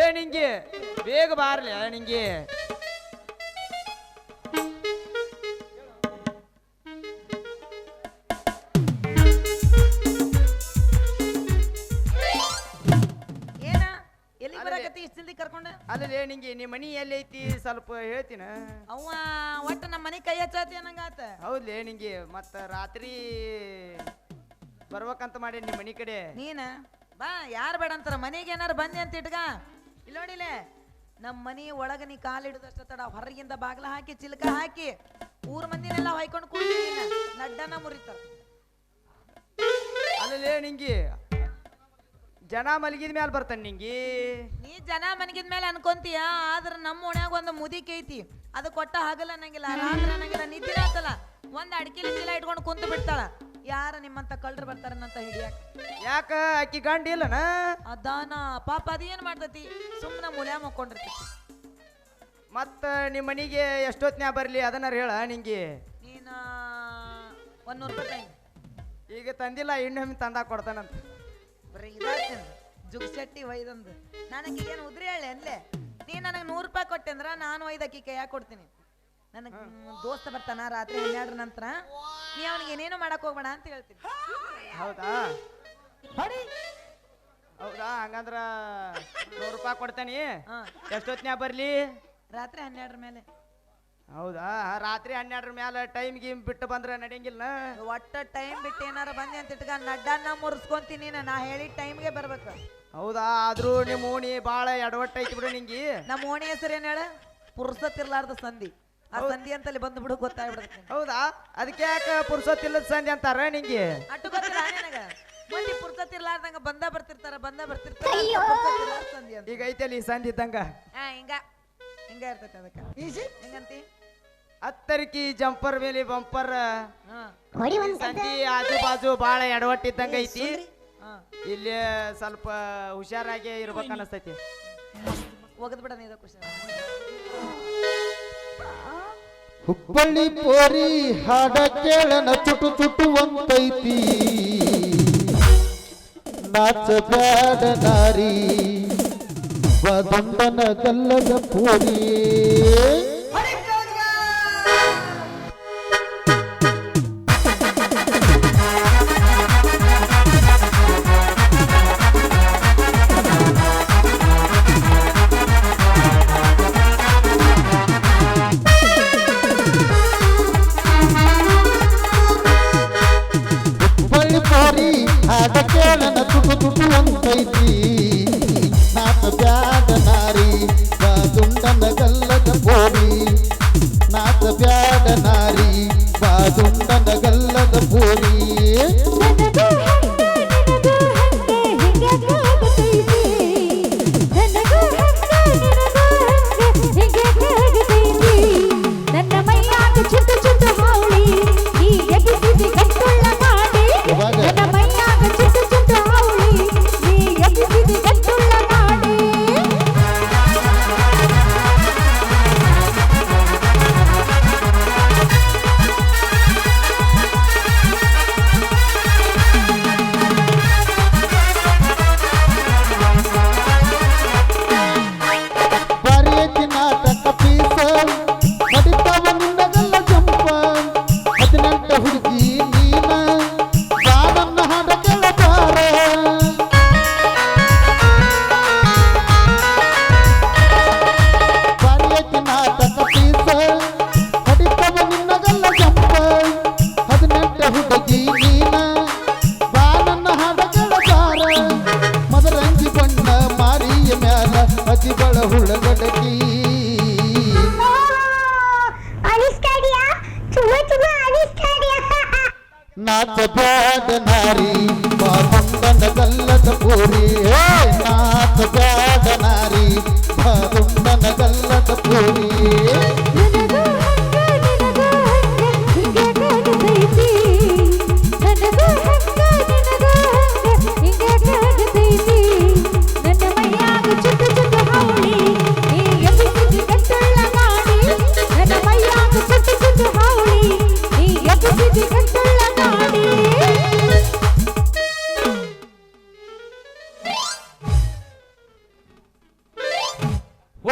ಏ ನಿಂಗೆ ಬೇಗ ಬಾರ್ಲಿ ನಿಂಗೆ. ಏನ? ಎಲ್ಲಿ ಅಲ್ಲೇ. ನಿಂಗೆ ನಿಮ್ಮ ಮನಿ ಎಲ್ಲಿ ಐತಿ ಸ್ವಲ್ಪ ಹೇಳ್ತೀನಿ? ಅವ್ವ ಒಟ್ಟು ನಮ್ಮ ಮನೆ ಕೈ ಹಚ್ಚಾತಿ ಅನ್ನಂಗಾತ. ಹೌದ್ಲೇ ನಿಂಗೆ ಮತ್ತ ರಾತ್ರಿ ಬರ್ಬೇಕಂತ ಮಾಡಿ ನಿಮ್ಮ ಮನಿ ಕಡೆ. ನೀನ? ಬಾ ಯಾರು ಬೇಡ ಅಂತಾರ? ಮನೆಗೆ ಏನಾರು ಬಂದಿ ಅಂತ ಇಟ್ಗ ಇಲ್ಲ ನೋಡಿಲೆ ನಮ್ಮ ಮನಿ ಒಳಗ ನೀ ಕಾಲು ಹಿಡಿದಷ್ಟ ತಡ ಹೊರಗಿಂದ ಬಾಗ್ಲ ಹಾಕಿ ಚಿಲ್ಕ ಹಾಕಿ ಊರ್ ಮಂದಿನೆಲ್ಲ ಹೊಯ್ಕೊಂಡು ಕೂಡ್ತೀನಿ ನಡ್ಡನ ಮುರಿತಾರ. ನಿಂಗಿ ಜನ ಮಲಗಿದ ಮೇಲೆ ಬರ್ತಾನೆ ನಿಂಗಿ? ನೀ ಜನ ಮನಗಿದ ಮೇಲೆ ಅನ್ಕೊಂತೀಯ ಆದ್ರ ನಮ್ಮ ಓಣ್ಯಾಗ ಒಂದು ಮುದಿಕೆ ಐತಿ ಅದು ಕೊಟ್ಟ ಹಾಗಲ್ಲ ಅನ್ನಂಗಿಲ್ಲ ರಾತ್ರಿ ಅನ್ನಂಗಿಲ್ಲ ನಿದ್ದೆ ಆತಲ್ಲ ಒಂದ್ ಅಡ್ಕಿಲಿ ಚೀಲ ಇಟ್ಕೊಂಡು ಕುಂತು ಬಿಡ್ತಾಳ. ಯಾರ ನಿಮ್ಮಂತ ಕಳ್ರು ಬರ್ತಾರನ್ನಂತ ಹಿಡಿಯಾಕ? ಯಾಕ ಅಕ್ಕಿ ಗಂಡ ಇಲ್ಲನ? ಅದಾನ ಪಾಪ ಅದೇನ್ ಮಾಡ್ತತಿ? ಸುಮ್ಮನೆ ಮುಲ್ಯಾ ಮಕ್ಕೊಂಡಿರ್ತೈತಿ ಮತ್ತ ನಿಮ್ಮ ಮನೆಗೆ ಎಷ್ಟೊತ್ನ್ಯಾಗ ಬರ್ಲಿ? ಅದನ್ನಾರ ಹೇಳ ನಿಂಗೆ. ನೀನ ಒಂದ್ ನೂರು ರೂಪಾಯಿ ತಂಗಿ ಈಗ ತಂದಿಲ್ಲ ಇನ್ನೊಮ್ಮೆ ತಂದ ಕೊಡ್ತಾನಂತ. ಬರೀ ಇದಾಗ್ತೀನಿ. ಜುಗ್ಸೆಟ್ಟಿ ಒಯ್ದಂದು. ನನಗೆ ಏನು ಉದ್ರಿ ಹೇಳಿ ಅಂದ್ಲೆ ನೀ ನನಗೆ ನೂರು ರೂಪಾಯಿ ಕೊಟ್ಟೆ ಅಂದ್ರೆ ನಾನು ಒಯ್ದು ಅಕ್ಕಿ ಕೈಯಾಗ ಕೊಡ್ತೀನಿ. ನನಗೆ ದೋಸ್ತ ಬರ್ತಾನ ರಾತ್ರಿ ಹನ್ನೆರಡರ ನಂತರ. ನೀ ಅವನಿಗೆ ಏನೇನು ಮಾಡಕ್ ಹೋಗ್ಬೇಡ ಅಂತ ಹೇಳ್ತೀನಿ. ಹೌದಾ? ಹೌದಾ? ಹಂಗಂದ್ರ ನೂರು ರೂಪಾಯಿ ಕೊಡ್ತೇನಿ. ಎಷ್ಟೊತ್ತಿನ ಬರ್ಲಿ? ರಾತ್ರಿ ಹನ್ನೆರಡರ ಮೇಲೆ. ಹೌದಾ? ರಾತ್ರಿ ಹನ್ನೆರಡರ ಮೇಲೆ ಟೈಮ್ ಗೀಮ್ ಬಿಟ್ಟು ಬಂದ್ರೆ ನಡೆಯಂಗಿಲ್ಲ ಒಟ್ಟ ಟೈಮ್ ಬಿಟ್ಟು ಏನಾರ ಬಂದೆ ಅಂತ ಇಟ್ಕ ನಡ್ಡನ್ನ ಮುರಿಸ್ಕೊಂತೀನಿ ನಾ ಹೇಳಿ ಟೈಮ್ಗೆ ಬರ್ಬೇಕು. ಹೌದಾ? ಆದ್ರೂ ನಿಮ್ಮ ಓಣಿ ಬಾಳ ಎಡವಟ್ಟ ಐತಿ ಬಿಡು ನಿಂಗೆ. ನಮ್ಮ ಓಣಿ ಹೆಸರು ಏನ್ ಹೇಳ? ಪುರ್ಸತ್ತಿರ್ಲಾರ್ದ ಸಂಧಿ. ಆ ಸಂಧಿ ಅಂತಲ್ಲಿ ಬಂದು ಬಿಡು ಗೊತ್ತಾಗ್ಬಿಡುತ್ತೆ ಹೌದಾ? ಅದಕ್ಕೆ ಯಾಕ ಪುರ್ಸೊತ್ತಿಲ್ಲದ ಸಂಧಿ ಅಂತಾರ ನಿಂಗೆ? ಅಟ್ಟು ಗೊತ್ತಿಲ್ಲ ನನಗ. ಮಂದಿ ಪುರ್ಸತ್ ಇರ್ಲಾರ್ದಂಗ ಬಂದ ಬರ್ತಿರ್ತಾರ ಬಂದ ಬರ್ತಿರ್ತಾರ ಪುರ್ಸತ್ ಇರ್ಲಾರ್ದ ಸಂಧಿ ಅಂತ. ಈಗ ಐತಲ್ಲಿ ಈ ಸಂಜೆ ಇದ್ದಂಗ? ಹಾ ಹಿಂಗ. ಹಿಂಗ ಇರ್ತೈತೆ ಅದಕ್ಕ. ಹಿಂಗಂತಿ? ಹತ್ತರಿಕಿ ಜಂಪರ್ ಮೇಲೆ ಬಂಪರ್. ಹಾ. ಸಂಧಿ ಆಜು ಬಾಜು ಬಾಳ ಎಡವಟ್ಟಿದ್ದಂಗ ಐತಿ. ಹಾ. ಇಲ್ಲಿ ಸ್ವಲ್ಪ ಹುಷಾರಾಗಿ ಇರ್ಬೇಕು ಅನಸ್ತೈತಿ ಒಗದ್ ಬಿಡ ನೀದ ಖುಷಿ ಹುಬ್ಬಳ್ಳಿ ಪೋರಿ ಹಾಡ ಕೇಳನ ಚುಟು ಚುಟುವಂತೈತಿ. ನಾಚ ಬ್ಯಾಡ ನಾರಿ ವದಂಡನ ಗಲ್ಲದ ಪೋರಿ. peidinho.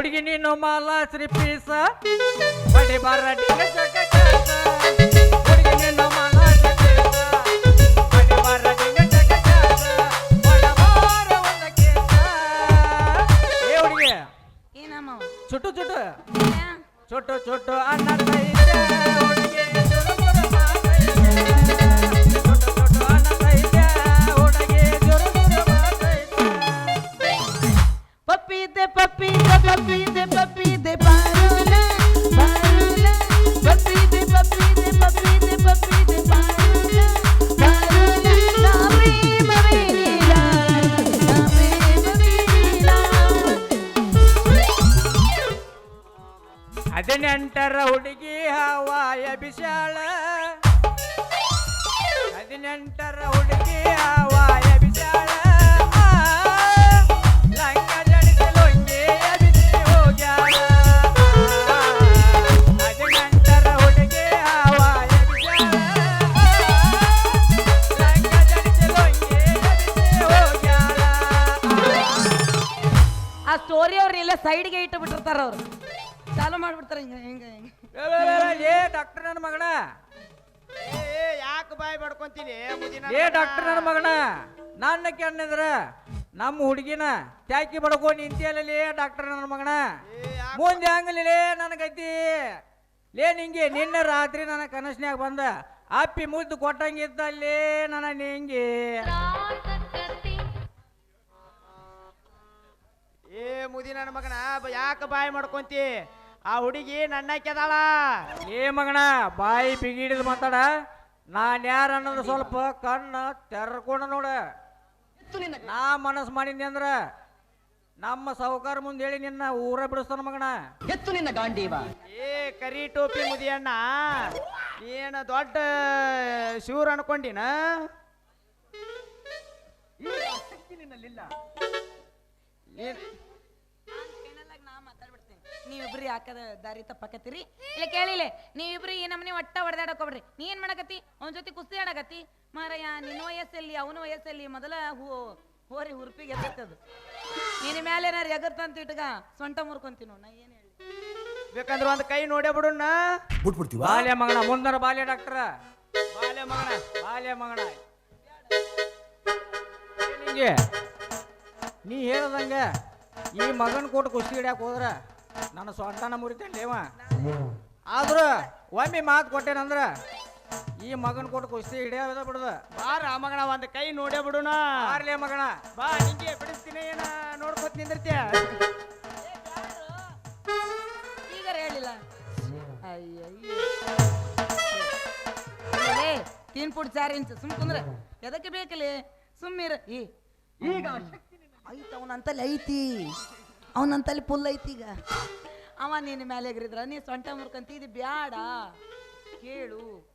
ಹುಡುಗಿ ನೀನು ಮಾಲ ಶ್ರೀ ಪೀಸ ಬಡಿ ಬಾರ ಡಿಗ ಹುಡುಗಿ ನೀನು ಮಾಲ ಶ್ರೀ ಪೀಸ ಬಡಿ ಬಾರ ಡಿಗ ಜಗ ಜಾಸ. ಬಡ ಬಾರ ಒಂದ ಕೇಸ. ಏ ಹುಡುಗಿ. ಏನಮ್ಮ ಚುಟ್ಟು ಚುಟ್ಟು? ಚುಟ್ಟು ಚುಟ್ಟು ಅನ್ನತೈತೆ ಹುಡುಗಿ ಪಪ್ಪಿ ಇದೆ ಪಪ್ಪಿ ಇದೆ ಬಿಟ್ಟಿರ್ತಾರ ಅವ್ರು. ಚಾಲು ಮಾಡ್ಬಿಡ್ತಾರೆ ಹಿಂಗ ಹಿಂಗೆ ಹಿಂಗ. ಏ ಡಾಕ್ಟರ್ ನನ್ನ ಮಗನ. ಏ ಯಾಕೆ ಬಾಯಿ ಬಡ್ಕೊಂತೀನಿ? ಮುದಿನ ಏ ಡಾಕ್ಟರ್ ನನ್ನ ಮಗಣ ನನ್ನ ಕೆಣ್ಣಿದ್ರ ನಮ್ಮ ಹುಡುಗಿನ ತ್ಯಾಕಿ ಬಡ್ಕೊ ನಿಂತಿಯಲ್ಲೇ ಡಾಕ್ಟರ್ ನನ್ನ ಮಗಣ ಮುಂದೆ ಹಂಗಲಿಲ್ಲ ನನಗೈತಿ ಗತಿ ಲೇ ನಿಂಗೆ ನಿನ್ನೆ ರಾತ್ರಿ ನನ್ನ ಕನಸ್ನ್ಯಾಗ ಬಂದ ಅಪ್ಪಿ ಮುದ್ದು ಕೊಟ್ಟಂಗಿದ್ದಲ್ಲಿ ನನ್ನ ನಿಂಗೆ. ಏ ಮುದಿ ನನ್ನ ಮಗನ ಯಾಕೆ ಬಾಯಿ ಮಾಡ್ಕೊಂತಿ? ಆ ಹುಡುಗಿ ನನ್ನ ಕೆದಾಳ ಏ ಮಗನ ಬಾಯಿ ಬಿಗಿಡಿದ್ ಮಾತಾಡ. ನಾನ್ ಯಾರ ಅನ್ನೋದು ಸ್ವಲ್ಪ ಕಣ್ಣು ತೆರ್ಕೊಂಡ ನೋಡ. ನಾ ಮನಸ್ಸು ಮಾಡೀನಿ ಅಂದ್ರ ನಮ್ಮ ಸಾಹುಕಾರ ಮುಂದೆ ಹೇಳಿ ನಿನ್ನ ಊರ ಬಿಡಿಸ್ತಾನ ಮಗನ. ಏ ಕರಿ ಟೋಪಿ ಮುದಿಯಣ್ಣ ಏನ ದೊಡ್ಡ ಶಿವ್ರ ಅನ್ಕೊಂಡಿನ? ಏನ್- ನೀವಿಬ್ರಿ ಹಾಕದ ದಾರಿ ತಪ್ಪಾಕತ್ತೀರಿ? ಇಲ್ಲ ಕೇಳಿಲ್ಲ. ನೀವಿಬ್ರಿ ಈ ನಮ್ಮನೆ ಒಟ್ಟ ಹೊಡೆದಾಡಕೋಬ್ರಿ ನೀ ಏನ್ ಮಾಡಕತ್ತಿ? ಅವನ ಜೊತೆ ಕುಸ್ತಿ ಆಡಕತ್ತಿ? ಮಾರಯ್ಯ ನಿನ್ನ ವಯಸ್ಸಲ್ಲಿ ಅವನ ವಯಸ್ಸಲ್ಲಿ ಮೊದಲ ಹೂ ಹೋರಿ ಹುರ್ಪಿಗೆ ಎದ್ದತ್ತದು ನಿನ್ನ ಮೇಲೆ ಏನಾರು ಎಗರ್ತಂತ ಇಟ್ಗ ಸೊಂಟ ಮುರ್ಕೊಂತೀನಿ ನಾ ಏನ್ ಹೇಳಿ? ಬೇಕಂದ್ರ ಒಂದ್ ಕೈ ನೋಡೇ ಬಿಡುಣ್ಣ. ಬಾಲ್ಯ ಮಗನ ಮುಂದರ ಬಾಲ್ಯ ಡಾಕ್ಟರ್. ಬಾಲ್ಯ ಮಗನ ಬಾಲ್ಯ ಮಗನ. ಏ ನಿಂಗೆ? ನೀ ಹೇಳ್ದಂಗ ಈ ಮಗನ್ ಕೊಟ್ಟು ಕುಸ್ತಿ ಹಿಡ್ಯಾಕ ಹೋದ್ರ ನನ್ನ ಸೊಂಟನ ಮುರಿತೇನ್ಲೇವ ಆದ್ರ ಒಮ್ಮೆ ಮಾತು ಕೊಟ್ಟೇನಂದ್ರ ಈ ಮಗನ್ ಕೊಟ್ಟು ಕುಸ್ತಿ ಹಿಡಿಯೋದ ಬಿಡುದ. ಬಾರ ಮಗಣ ಒಂದ್ ಕೈ ನೋಡೇ ಬಿಡೋಣ ಬಾರ್ಲೇ ಮಗಣ. ಬಾ ನಿಂಗೆ ಬಿಡಿಸ್ತೀನಿ ಏನ ನೋಡ್ಕೊತ ನಿಂದಿರ್ತೀಯ? ಈಗ ಹೇಳಿಲ್ಲ. ತೀನ್ ಚಾರ್ ಇಂಚ್ ಸುಮ್ ಕುಂದ್ರೆ. ಎದಕ್ಕೆ ಬೇಕಲ್ಲಿ? ಸುಮ್ಮಿರ ಈ. ಈಗ ಐತ್ ಅವನಂತಲ್ಲಿ ಐತಿ. ಅವನಂತಲ್ಲಿ ಫುಲ್ ಐತಿ ಈಗ. ಅವ ನಿನ್ನ ಮೇಲೆ ಎಗ್ರಿದ್ರ ನೀ ಸೊಂಟ ಮುರ್ಕಂತಿದ್ ಬ್ಯಾಡ. ಕೇಳು.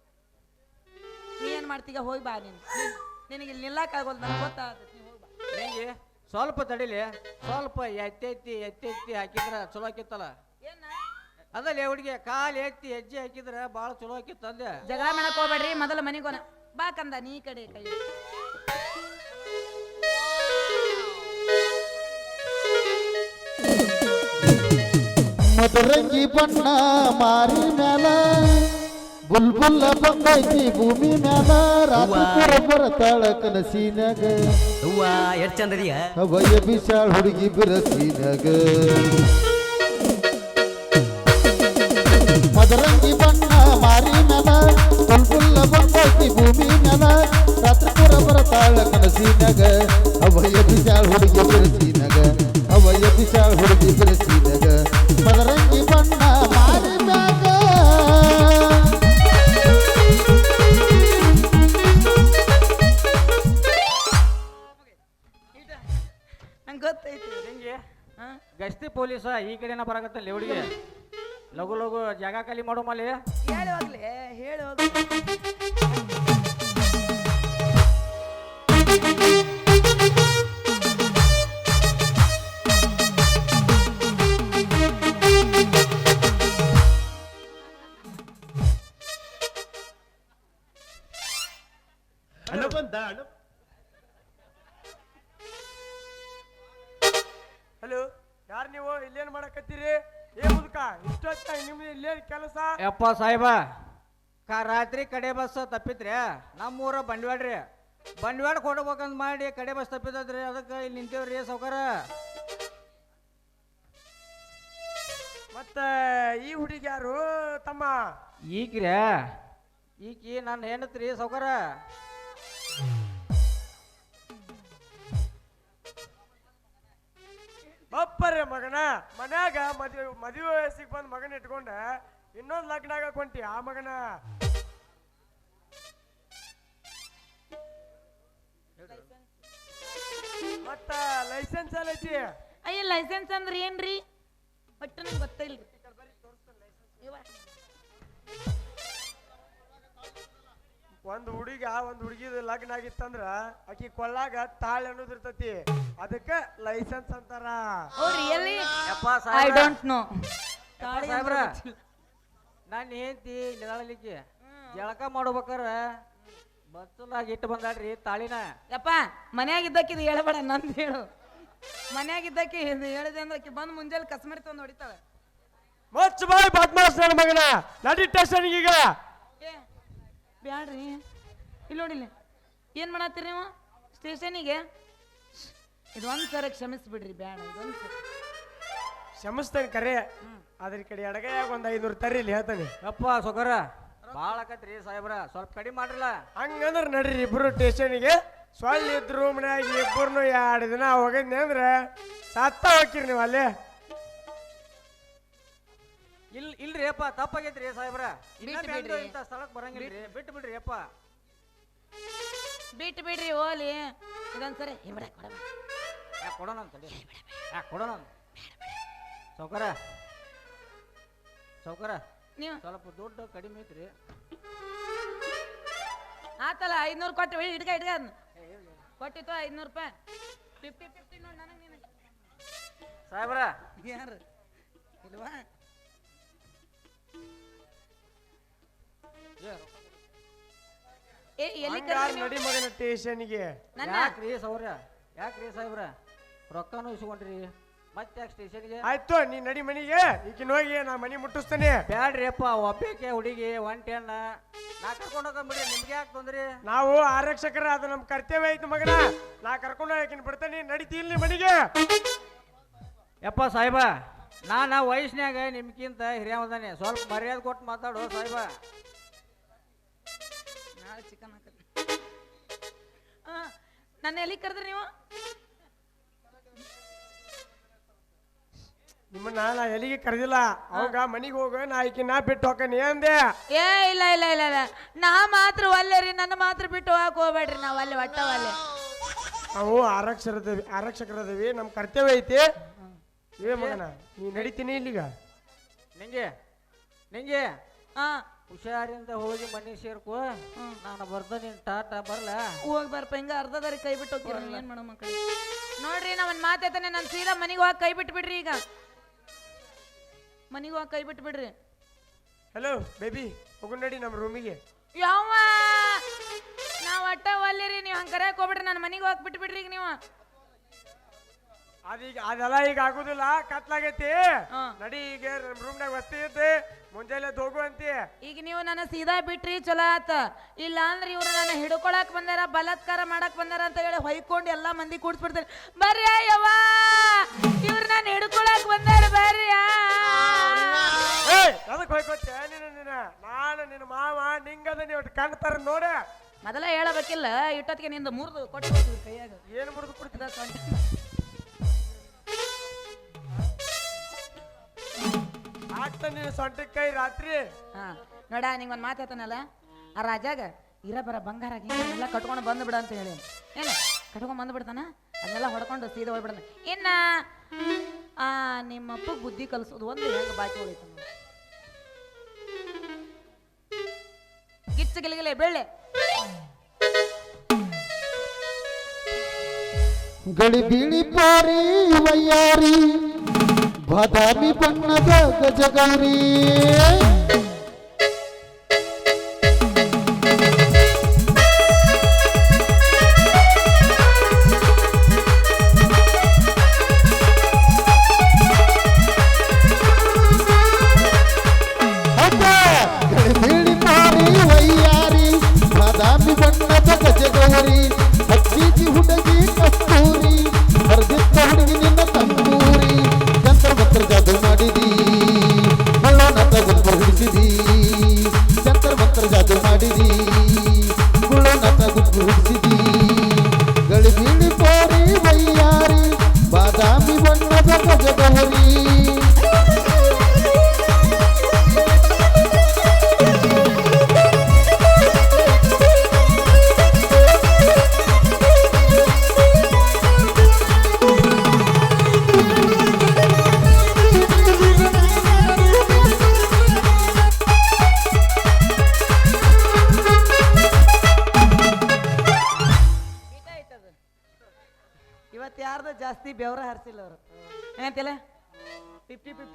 ನೀ ಏನ್ ಮಾಡ್ತೀಗ ಹೋಗಿ ಬಾ ನೀನು. ನೀನ್- ನಿನಗೆ ಇಲ್ಲಿ ನಿಲ್ಲಕ್ಕಾಗೋದು ನನಗೆ ಗೊತ್ತಾಗುತ್ತೆ. ನೀ ಹೋಗಿ ಬಾ. ಸ್ವಲ್ಪ ತಡಿಲಿ. ಸ್ವಲ್ಪ ಎತ್ತೆತ್ತಿ ಎತ್ತೆತ್ತಿ ಹಾಕಿದ್ರ ಚಲೋ ಆಕಿತ್ತಲ್ಲ? ಏನ? ಅದಲ್ಲೇ ಹುಡುಗಿ ಕಾಲು ಎತ್ತಿ ಹೆಜ್ಜೆ ಹಾಕಿದ್ರೆ ಭಾಳ ಚಲೋ ಆಕಿತ್ತು ಅಂದೆ ಜಗಳ ಮಾಡಕ್ ಹೋಗ್ಬೇಡ್ರಿ ಮೊದಲ ಮನಿಗೋನ ಬಾ ಕಂದ ನೀ ಕಡೆ ಕೈ. ಮದರಂಗಿ ಬಣ್ಣ ಮಾರಿ ಮ್ಯಾಲ ಬುಲ್ಬುಲ್ಲ ಬಂದೈತಿ ಭೂಮಿ ಮ್ಯಾಲ ರಾತ್ರಿ ಬರತಾಳ ಕನಸಿನಾಗ ಹೂವ ಎಷ್ಟ್ ಚಂದದಿಯ ಅವಯ ಬಿಸಾಳ್ ಹುಡುಗಿ ಬಿರಸಿನಾಗ ಮದರಂಗಿ ಬಣ್ಣ ಮಾರಿ ಮ್ಯಾಲ ಬುಲ್ಬುಲ್ಲ ಬಂದೈತಿ ಭೂಮಿ ಮ್ಯಾಲ ರಾತ್ರಿ ಬರತಾಳ ಕನಸಿನಾಗ ಅವಯ್ಯ ಬಿಸಾಳ ಹುಡುಗಿ ಬಿರಸಿನಾಗ ಅವಯ್ಯ ಬಿಸಾಳ ಹುಡುಗಿ ಬಿರಸಿನಾಗ ನಂಗೆ ಗೊತ್ತೈತಿ ನಿಂಗೆ? ಹಾ? ಗಸ್ತಿ ಪೊಲೀಸ ಈ ಕಡೆನ ಬರಾಕತ್ತಲ್ಲ ಹುಡುಗಿ? ಲಘು ಲಘು ಜಾಗ ಖಾಲಿ ಮಾಡೋ ಮಾಲಿ ಹೇಳಿ ಹೋಗ್ಲಿ ಹೇಳಿ ಹೋಗ್ಲಿ. ಯಾರು ಮಾಡಕತ್ತೀರಿ? ಏ ಮುದುಕ ಇಷ್ಟೊತ್ತ ನಿಮ್ದು ಇಲ್ಲೇನ್ ಕೆಲಸ? ಯಪ್ಪ ಸಾಹೇಬ ಕಾ ರಾತ್ರಿ ಕಡೆ ಬಸ್ ತಪ್ಪಿತ್ರಿ ನಮ್ಮೂರ ಬಂಡವಾಡ್ರಿ ಬಂಡವಾಡ ಕೊಡ್ಬೇಕಂತ ಮಾಡಿ ಕಡೆ ಬಸ್ ತಪ್ಪಿದ್ರಿ ಅದಕ್ಕೆ ಇಲ್ಲಿ ನಿಂತೇವ್ರಿ ಸೌಕರ ಮತ್ತ ಈ ಹುಡುಗಿ ಯಾರು ತಮ್ಮ? ಈಗ್ರಿ ಈಕಿ ನನ್ನ ಹೆಣ್ಣತ್ರಿ ಸೌಕರ ಬಪ್ಪರೆ ಮಗನ, ಮನ್ಯಾಗ ಮದುವೆ ಮದುವೆ ವಯಸ್ಸಿಗೆ ಬಂದ್ ಮಗನ ಇಟ್ಕೊಂಡ ಇನ್ನೊಂದು ಲಗ್ನ ಹೊಂಟಿ ಆ ಮಗನ. ಮತ್ತ ಲೈಸೆನ್ಸ್ ಐತಿ ಅಯ್ಯ, ಲೈಸೆನ್ಸ್ ಅಂದ್ರೆ ಏನ್ರಿ? ಒಟ್ಟು ನಂಗೆ ಗೊತ್ತಿಲ್ರಿ. ಒಂದ್ ಹುಡುಗ ಒಂದು ಹುಡುಗಿದ ಲಗ್ನ ಆಗಿತ್ತಂದ್ರ ಆಕಿ ಕೊಳ್ಳಾಗ ತಾಳ್ ಅನ್ನೋದ್ ಇರ್ತತಿ. ಅದಕ್ಕ ಲೈಸೆನ್ಸ್ ಅಂತಾರ. ಓ ರಿಯಲಿ ಯಪ್ಪ ಐ ಸಾಹೇಬ್ರ. ಡೋಂಟ್ ನೋ ಸಾಹೇಬ್ರ ನಾನು ಹೆಂಡ್ತಿ ಇಲ್ಲದಾಳಲಿಕ್ಕೆ ಜಳಕ ಮಾಡ್ಬೇಕಾರ. ಬಸ್ಸಲಾಗಿ ಇಟ್ಟು ಬಂದಾಳ್ರಿ ತಾಳಿನ. ಯಪ್ಪ ಮನ್ಯಾಗ ಇದ್ದಕ್ಕೆ ಇದು ಹೇಳ್ಬೇಡ ನಂದು ಹೇಳು. ಮನ್ಯಾಗ ಇದ್ದಕ್ಕೆ ಇದು ಹೇಳಿದೆ ಅಂದ್ರೆ ಆಕಿ ಬಂದು ಮುಂಜಾನೆ ಕಸ್ಮರಿ ತಂದು ಹೊಡಿತಾಳೆ. ಮಚ್ಚ ಬಾಯ್ ಬದ್ಮಾಸ್ ನನ್ನ ಮಗನ. ನಡಿ ಟೆಸ್ಟ್ ಈಗ. ಏ ಬ್ಯಾಡ್ರಿ. ಇಲ್ಲಿ. ನೋಡಿಲ್ಲ ಏನು ಮಾಡತ್ತೀರಿ ನೀವು? ಸ್ಟೇಷನಿಗೆ ಇದು ಒಂದು ಸರ ಕ್ಷಮಿಸ್ಬಿಡ್ರಿ ಬ್ಯಾಡ ಇದೊಂದು ಸರಿ. ಕ್ಷಮಿಸ್ತೇನೆ ಕರೆ. ಅದ್ರ ಕಡೆ ಎಡಗೈಯಾಗ ಒಂದು ಐನೂರು ತರ್ರಿ ಇಲ್ಲಿ ಹೇಳ್ತಾನೆ. ಅಪ್ಪ ಸೊಕರ ಭಾಳ ಆಕತ್ರಿ ಸಾಹೇಬ್ರ ಸ್ವಲ್ಪ ಕಡಿಮೆ ಮಾಡ್ರಲ್ಲ. ಹಂಗಂದ್ರೆ ನಡ್ರಿ ಇಬ್ರು ಸ್ಟೇಷನಿಗೆ ಸೊಳ್ಳೆ ಇದ್ರು ಮನ್ಯಾಗ ಇಬ್ಬರನ್ನು ಎರಡು ದಿನ ಹೋಗಿದ್ನಿ ಅಂದ್ರೆ ಸತ್ತ ಹೋಗಿರಿ ನೀವು ಅಲ್ಲಿ. ಇಲ್ ಇಲ್ರಿ ಅಪ್ಪ ತಪ್ಪಾಗೈತ್ರಿ ಸಾಹೇಬ್ರ. ಬಿಟ್ಟು ಬಿಡ್ರಿ. ಇಂಥ ಸ್ಥಳಕ್ಕೆ ಬರಂಗಿಲ್ರಿ? ಬಿಟ್ಟು ಬಿಡ್ರಿ ಅಪ್ಪ. ಬಿಟ್ಟು ಬಿಡ್ರಿ ಓಲಿ ಇದೊಂದು ಸರಿ ಕೊಡ ಯಾಕೆ ಕೊಡೋಣ ಅಂತ ಯಾಕೆ ಕೊಡೋಣ ಅಂತ? ಸೌಕರ. ಸೌಕರ. ನೀವು ಸ್ವಲ್ಪ ದುಡ್ಡು ಕಡಿಮೆ ಐತ್ರಿ. ಆತಲ್ಲ ಐದ್ನೂರು ಕೊಟ್ಟು ಹಿಡ್ಕ ಹಿಡ್ಕ ಅದ್ನ. ಕೊಟ್ಟಿತ್ತು ಐದ್ನೂರು ರೂಪಾಯಿ. ಫಿಫ್ಟಿ ಫಿಫ್ಟಿ ನೋಡಿ ನನಗೆ ನೀನು. ಸಾಹೇಬ್ರ. ಯಾರು? ಇಲ್ವಾ? ಏ ಎಲ್ಲಿ ನೀವು? ನಡಿ ಮಗನ ಸ್ಟೇಷನ್ಗೆ ನನ್ನ ಯಾಕ್ರಿ ಸೌರ್ಯ? ಯಾಕ್ರಿ ಸಾಹೇಬ್ರ? ರೊಕ್ಕನೂ ಇಸ್ಕೊಂಡ್ರಿ ಮತ್ತೆ ಯಾಕೆ ಸ್ಟೇಷನ್ಗೆ ಆಯ್ತು ನೀ ನಡಿ ಮನಿಗೆ. ಈಗಿನ ಹೋಗಿ ನಾ ಮನೆ ಮುಟ್ಟಿಸ್ತೇನೆ. ಬ್ಯಾಡ್ರಿ ಅಪ್ಪ ಒಬ್ಬಾಕೆ ಹುಡುಗಿ ಒಂಟಿ ಅಣ್ಣ ನಾ ಕರ್ಕೊಂಡು ಹೋಗ್ಬಿಡ್ರಿ ನಿಮ್ಗೆ ಯಾಕೆ ತೊಂದ್ರಿ? ನಾವು ಆರಕ್ಷಕರ ಅದು ನಮ್ ಕರ್ತವ್ಯ ಐತಿ ಮಗನ. ನಾ ಕರ್ಕೊಂಡು ಹೋಗಿನ ಬಿಡ್ತೇನೆ ನಡಿತಿ ಇಲ್ಲಿ ಮನೆಗೆ. ಯಪ್ಪ ಸಾಹೇಬ ನಾನು ವಯಸ್ಸಿನಾಗ ನಿಮ್ಗಿಂತ ಹಿರಿಯ ಸ್ವಲ್ಪ ಮರ್ಯಾದೆ ಕೊಟ್ಟು ಮಾತಾಡೋ ಸಾಹೇಬ. ನನ್ನ ಎಲ್ಲಿ ಕರೆದ್ರಿ ನೀವು? ನಿಮ್ಮ ನಾ ಎಲ್ಲಿಗೆ ಕರೆದಿಲ್ಲ? ಅವಾಗ ಮನಿಗೆ ಹೋಗ ನಾ ಈಕಿನ ಬಿಟ್ಟು ಹೋಗ್ತೀನಿ ಅಂದೆ. ಏ ಇಲ್ಲ ಇಲ್ಲ ಇಲ್ಲ ಇಲ್ಲ. ನಾ ಮಾತ್ರ ಒಲ್ಲೆ ರೀ ನನ್ನ ಮಾತ್ರ ಬಿಟ್ಟು ಹೋಗಕ್ ಹೋಗ್ಬೇಡ್ರಿ ನಾವು ಅಲ್ಲಿ ಒಟ್ಟ ಒಲ್ಲೆ. ನಾವು ಆರಕ್ಷರದೇವಿ ಆರಕ್ಷಕರದೇವಿ ನಮ್ಮ ಕರ್ತವ್ಯ ಐತಿ. ಏ ಮಗನ ನೀ ನಡಿತೀನಿ ಇಲ್ಲಿಗ. ನಿಂಗೆ ನಿಂಗೆ. ಹಾ. ಹುಷಾರಿಂದ ಹೋಗಿ ಮನೆ ಸೇರ್ಕೊ. ನಾನು ಬರ್ತೀನಿ ಟಾಟಾ ಬರ್ಲ? ಹೋಗಿ ಬರ್ಪ ಹಿಂಗ ಅರ್ಧ ದಾರಿ ಕೈ ಬಿಟ್ಟು ಹೋಗ್ತೀರ ಏನ್ ಮಾಡೋ ಮಕ್ಕಳು? ನೋಡ್ರಿ ನಾ ಒಂದ್ ಮಾತಾಡ್ತಾನೆ ನಾನು ಸೀದಾ ಮನೆಗೆ ಹೋಗಿ ಕೈ ಬಿಟ್ಟು ಬಿಡ್ರಿ ಈಗ. ಮನೆಗೆ ಹೋಗಿ ಕೈ ಬಿಟ್ಟು ಬಿಡ್ರಿ. ಹಲೋ ಬೇಬಿ ಹೋಗಿ ನಡಿ ನಮ್ಮ ರೂಮಿಗೆ ಯಾವ ನಾವ್ ಒಟ್ಟ ಒಲ್ಲಿರಿ ನೀವು ಹಂಗೆ ಕರೆಯಕ್ ಹೋಗ್ಬಿಡ್ರಿ ನನ್ನ ಮನೆಗೆ ಹೋಗಿ ಬಿಟ್ಟು ಬಿಡ್ರಿ ಈಗ ನೀವು. ಅದೀಗ ಅದೆಲ್ಲ ಈಗ ಆಗುದಿಲ್ಲ. ಕತ್ಲಾಗೈತಿ. ಹಾ. ನಡಿ ಈಗ ರೂಮ್ನಾಗ ವಸ್ತಿ ಐತಿ. ಮುಂಜಾನೆ ಹೋಗು ಅಂತಿ. ಈಗ ನೀವು ನನ್ನ ಸೀದಾ ಬಿಟ್ರಿ ಚಲೋ ಆತ. ಇಲ್ಲ ಅಂದ್ರೆ ಇವ್ರು ನನ್ನ ಹಿಡ್ಕೊಳಕ್ ಬಂದಾರ ಬಲಾತ್ಕಾರ ಮಾಡಕ್ ಬಂದಾರ ಅಂತ ಹೇಳಿ ಹೊಯ್ಕೊಂಡು ಎಲ್ಲಾ ಮಂದಿ ಕೂಡ್ಸ್ಬಿಡ್ತಾರೆ. ಬರ್ರಿ ಯವ್ವ. ಇವ್ರು ನಾನು ಹಿಡ್ಕೊಳಕ್ ಬಂದಾರ ಬರ್ರಿ ಅದಕ್ಕೆ ಹೋಯ್ಕೋತೆ ನೀನು ನಿನ್ನ ನಾನು ನಿನ್ನ ಮಾವ ನಿಂಗದ ನೀವು ಕಾಣ್ತಾರ ನೋಡ. ಮೊದಲ ಹೇಳಬೇಕಿಲ್ಲ ಇಟ್ಟೊತ್ತಿಗೆ ನಿಂದ ಮುರಿದು ಕೊಟ್ಟು ಕೈಯಾಗ. ಏನು ಮುರಿದು ಕೊಡ್ತಿದ್ದ ಸೊಂಟ. ಆಗ್ತಾ ಸೊಂಟಕ್ಕೆ ಕೈ ರಾತ್ರಿ. ಹಾ ನೋಡ ನಿಂಗೆ ಒಂದು ಮಾತು ಹೇಳ್ತಾನಲ್ಲ? ಆ ರಾಜಾಗ ಇರ ಬರ ಬಂಗಾರ ಎಲ್ಲ ಕಟ್ಕೊಂಡು ಬಂದು ಬಿಡ ಅಂತ ಹೇಳಿ. ಏನ ಕಟ್ಕೊಂಡು ಬಂದು ಬಿಡ್ತಾನ ಅದನ್ನೆಲ್ಲ ಹೊಡ್ಕೊಂಡು ಸೀದಾ ಹೋಗ್ಬಿಡಣ ಇನ್ನ ಆ ನಿಮ್ಮಪ್ಪ ಬುದ್ಧಿ ಕಲಿಸೋದು ಒಂದು ಹೆಂಗೆ ಬಾಕಿ ಉಳಿತು ಗಿಚ್ಚ ಗಿಲಿಗಿಲೆ ಬೆಳ್ಳೆ. ಗಡಿ ಬಿಳಿ ಪಾರಿ ವಯ್ಯಾರಿ. ಬಾದಾಮಿ ಬಣ್ಣದ ಗಜಗೌರಿ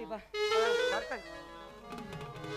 ಹರಿಸಿಲ್ಲ ಅವರು